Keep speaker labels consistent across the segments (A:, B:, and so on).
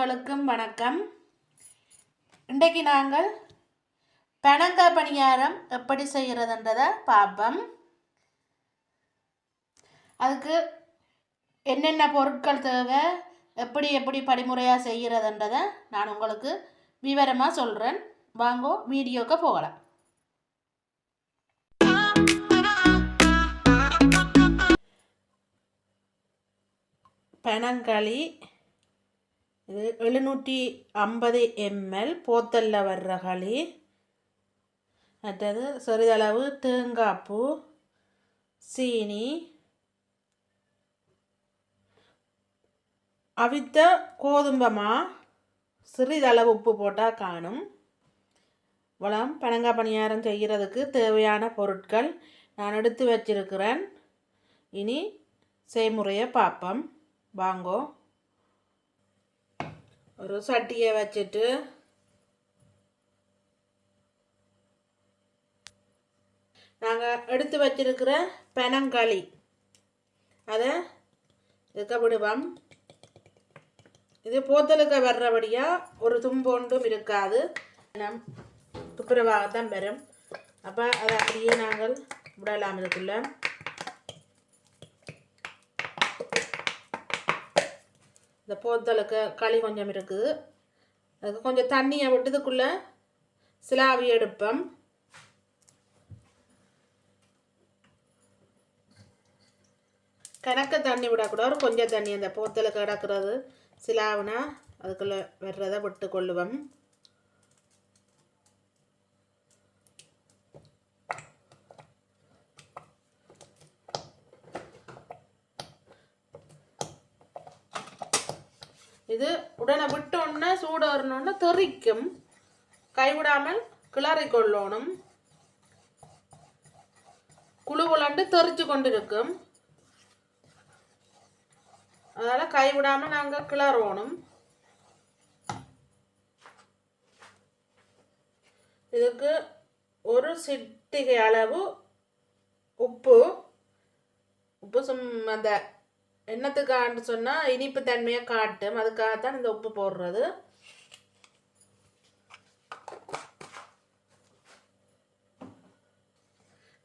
A: உறவுகளுக்கும் வணக்கம். இன்றைக்கு நாங்கள் பனங்காய் பணியாரம் எப்படி செய்கிறதுன்றதை பார்ப்போம். அதுக்கு என்னென்ன பொருட்கள் தேவை எப்படி எப்படி படிமுறையாக செய்கிறதுன்றதை நான் உங்களுக்கு விவரமாக சொல்கிறேன் வாங்கோ வீடியோக்கு போகலாம். பனங்களி இது எழுநூற்றி ஐம்பது எம்எல் போத்தலில் வர்ற களி. மற்றது சிறிதளவு தேங்காய்ப்பூ சீனி அவித்த கோதும்பமாக சிறிதளவு உப்பு போட்டால் காணும். வளம் பனங்காய் பணியாரம் செய்கிறதுக்கு தேவையான பொருட்கள் நான் எடுத்து வச்சிருக்கிறேன். இனி செய்முறையை பார்ப்போம். வாங்கோ. ஒரு சட்டியை வச்சுட்டு நாங்கள் எடுத்து வச்சிருக்கிற பெனங்களி. அதை இருக்க விடுவோம் இது போத்தலுக்கு வர்றபடியாக ஒரு தும்பொண்டும் இருக்காது. நம் துப்புரவாகத்தான் வரும். அப்போ அதை அப்படியே நாங்கள் விடலாம் இதுக்குள்ளே. இந்த போத்தலுக்கு களி கொஞ்சம் இருக்குது அதுக்கு கொஞ்சம் தண்ணியை விட்டதுக்குள்ளே சிலாவி எடுப்போம். கணக்க தண்ணி விடக்கூடாது. கொஞ்சம் தண்ணி அந்த போத்தலுக்கு கிடக்கிறது. சிலாவுனா அதுக்குள்ளே வர்றதை விட்டு கொள்ளுவோம் இது உடனே விட்டோன்னே சூடாறணுன்னு தெறிக்கும் கைவிடாமல் கிளறி கொள்ளணும். குழு குழண்டு கொண்டிருக்கும். அதனால் கைவிடாமல் நாங்கள் கிளறணும். இதுக்கு ஒரு சிட்டிகை அளவு உப்பு. உப்பு சும் அந்த என்னத்துக்கான்னு சொன்னால் இனிப்பு தன்மையை காட்டும். அதுக்காகத்தான் இந்த உப்பு போடுறது.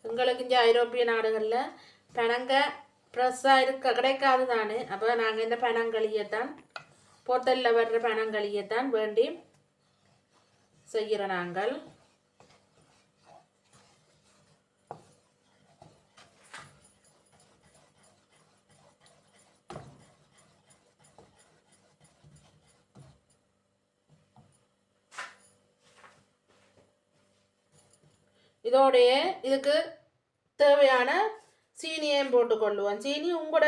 A: எங்களுக்கு இங்கே ஐரோப்பிய நாடுகளில் பனங்க ஃப்ரெஷ்ஷாக இருக்க கிடைக்காது தானே. அப்போ நாங்கள் இந்த பனங்களியைத்தான் போத்தலில் வர்ற பனங்களியைத்தான் வேண்டி செய்கிற நாங்கள். இதோடைய இதுக்கு தேவையான சீனியையும் போட்டுக்கொள்ளுவோம். சீனி உங்களோட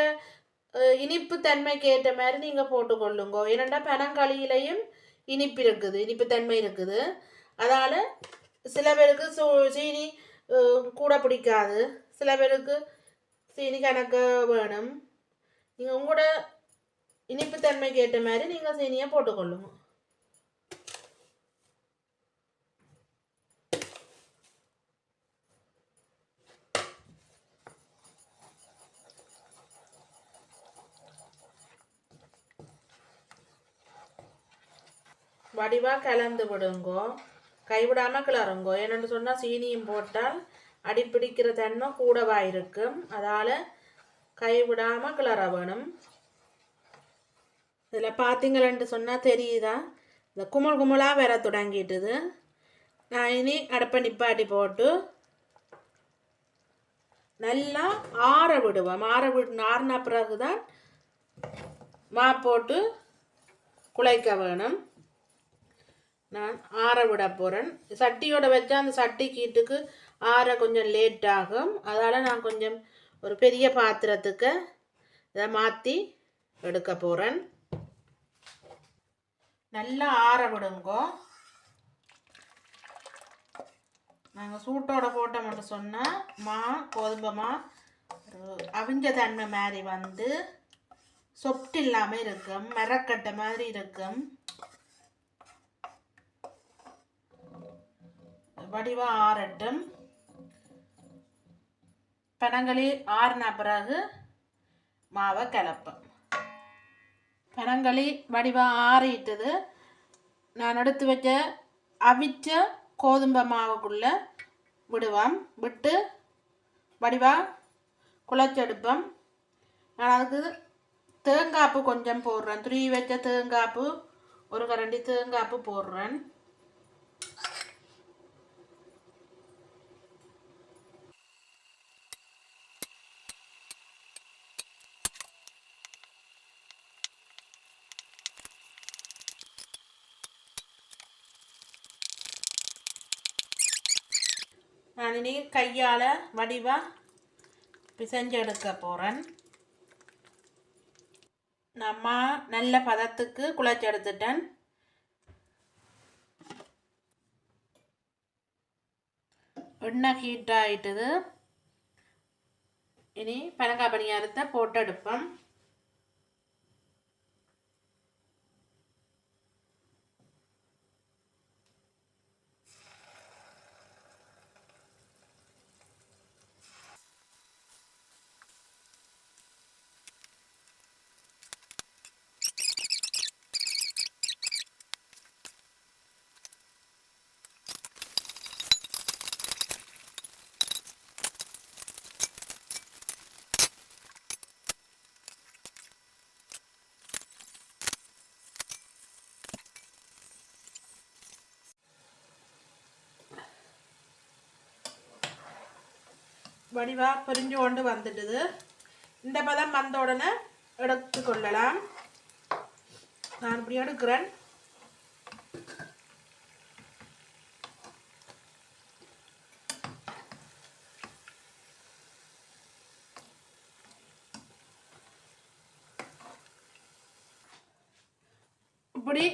A: இனிப்பு தன்மைக்கு ஏற்ற மாதிரி நீங்கள் போட்டுக்கொள்ளுங்க. ஏனெண்டா பனங்களியிலையும் இனிப்பு இருக்குது இனிப்பு தன்மை இருக்குது. அதால் சில பேருக்கு சூ சீனி கூட பிடிக்காது. சில பேருக்கு சீனி கணக்க வேணும். நீங்கள் உங்களோட இனிப்பு தன்மைக்கு ஏற்ற மாதிரி நீங்கள் சீனியை போட்டுக்கொள்ளுங்க. வடிவாக கலந்து விடுங்கோ. கைவிடாமல் கிளறுங்கோ. என்னென்னு சொன்னால் சீனியும் போட்டால் அடிப்பிடிக்கிற தன்மை கூடவாக இருக்கும். அதால் கைவிடாமல் கிளற வேணும். இதில் பார்த்தீங்களேன்ட்டு சொன்னால் தெரியுதா? இந்த குமுள் குமுளாக வர தொடங்கிட்டுது. நான் இனி அடுப்பை நிப்பாட்டி போட்டு நல்லா ஆற விடுவேன் ஆற விடு ஆறின பிறகு தான் மா போட்டு குழைக்க வேணும். நான் ஆற விட போகிறேன் சட்டியோட வச்சா அந்த சட்டி கீட்டுக்கு ஆற கொஞ்சம் லேட் ஆகும். அதால் நான் கொஞ்சம் ஒரு பெரிய பாத்திரத்துக்கு இதை மாற்றி எடுக்க போகிறேன் நல்லா ஆற விடுங்கோ. நாங்கள் சூட்டோட போட்டோம்னு சொன்னால் மா கோதுமை மா அவிஞ்ச தன்மை மாதிரி வந்து சொப்ட் இல்லாமல் இருக்கும் மரக்கட்டை மாதிரி இருக்கும். வடிவா ஆறட்டும் பனங்களி ஆறின பிறகு மாவை கலப்பேன் பனங்களி வடிவாக ஆறிட்டது நான் எடுத்து வச்ச அவிச்ச கோதுமை மாவுக்குள்ளே விடுவோம். விட்டு வடிவாக குழச்செடுப்போம். நான் அதுக்கு தேங்காய்ப்பு கொஞ்சம் போடுறேன். துருவி வச்ச தேங்காப்பு ஒரு கரண்டி தேங்காப்பு போடுறேன். நான் இனி கையால் வடிவாக பிசைஞ்செடுக்க போகிறேன் நம்ம நல்ல பதத்துக்கு குழச்செடுத்துட்டேன். எண்ணெய் ஹீட் ஆகிட்டுது இனி பனங்காய் பணியாரத்தை போட்டெடுப்போம். வடிவாக பொரிஞ்சு கொண்டு வந்துட்டுது. இந்த பதம் வந்த உடனே எடுத்து கொள்ளலாம் நான் இப்படி எடுக்கிறேன். இப்படி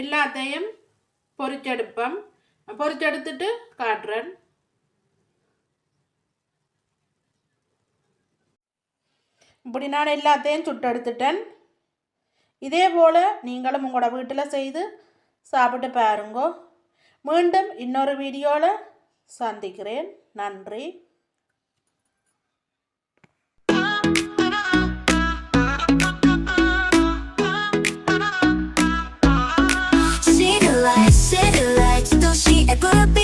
A: எல்லாத்தையும் பொறிச்செடுப்பேன் பொரிச்செடுத்துட்டு காட்டுறேன். இப்படி நான் எல்லாத்தையும் சுட்டெடுத்துட்டேன். இதே போல் நீங்களும் உங்களோட வீட்டில் செய்து சாப்பிட்டு பாருங்கோ. மீண்டும் இன்னொரு வீடியோவில் சந்திக்கிறேன். நன்றி. Satellite, satellite, don't she be